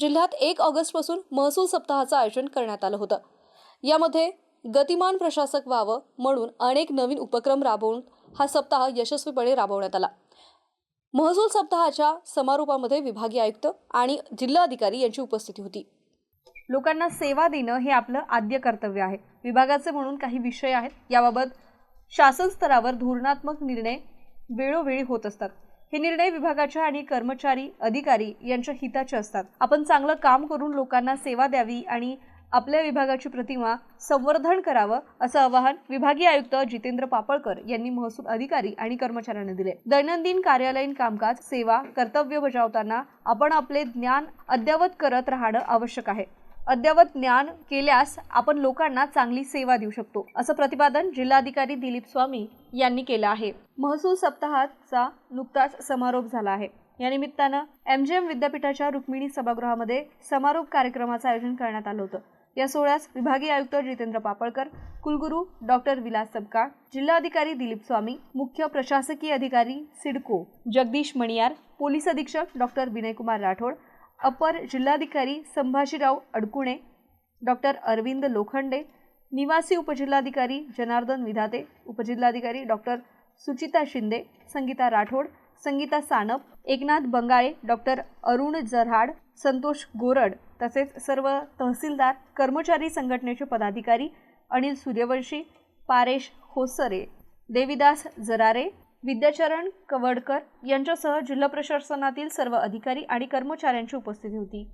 जिल्ह्यात एक ऑगस्टपासून महसूल सप्ताहाचं आयोजन करण्यात आलं होतं. यामध्ये गतिमान प्रशासक व्हावं म्हणून अनेक नवीन उपक्रम राबवून हा सप्ताह यशस्वीपणे राबवण्यात आला. महसूल सप्ताहाच्या समारोपामध्ये विभागीय आयुक्त आणि जिल्हाधिकारी यांची उपस्थिती होती. लोकांना सेवा देणं हे आपलं आद्य कर्तव्य आहे. विभागाचे म्हणून काही विषय आहेत. याबाबत शासन स्तरावर धोरणात्मक निर्णय वेळोवेळी होत असतात. हे निर्णय विभागाच्या आणि कर्मचारी अधिकारी यांच्या हिताचे असतात. आपण चांगलं काम करून लोकांना सेवा द्यावी आणि आपल्या विभागाची प्रतिमा संवर्धन करावं असं आवाहन विभागीय आयुक्त जितेंद्र पापळकर यांनी महसूल अधिकारी आणि कर्मचाऱ्यांना दिले. दैनंदिन कार्यालयीन कामकाज सेवा कर्तव्य बजावताना आपण आपले ज्ञान अद्ययावत करत राहणं आवश्यक आहे. अद्ययावत ज्ञान केल्यास आपण लोकांना चांगली सेवा देऊ शकतो असं प्रतिपादन जिल्हाधिकारी दिलीप स्वामी यांनी केलं आहे. महसूल सप्ताहाचा नुकताच समारोप झाला आहे. या निमित्तानं एम जी एम विद्यापीठाच्या रुक्मिणी सभागृहामध्ये समारोप कार्यक्रमाचं आयोजन करण्यात आलं होतं. या सोहळ्यास विभागीय आयुक्त जितेंद्र पापळकर कुलगुरू डॉक्टर विलास सबका जिल्हाधिकारी दिलीप स्वामी मुख्य प्रशासकीय अधिकारी सिडको जगदीश मणियार पोलीस अधीक्षक डॉक्टर विनयकुमार राठोड अपर जिल्हाधिकारी संभाजीराव अडकुणे डॉक्टर अरविंद लोखंडे निवासी उपजिल्हाधिकारी जनार्दन विधाते उपजिल्हाधिकारी डॉक्टर सुचिता शिंदे संगीता राठोड संगीता सानप एकनाथ बंगाळे डॉक्टर अरुण जरहाड संतोष गोरड तसेच सर्व तहसीलदार कर्मचारी संघटनेचे पदाधिकारी अनिल सूर्यवंशी पारेश होसरे देविदास जरारे विद्याचरण कवडकर यांच्यासह जिल्हा प्रशासनातील सर्व अधिकारी आणि कर्मचाऱ्यांची उपस्थिती होती.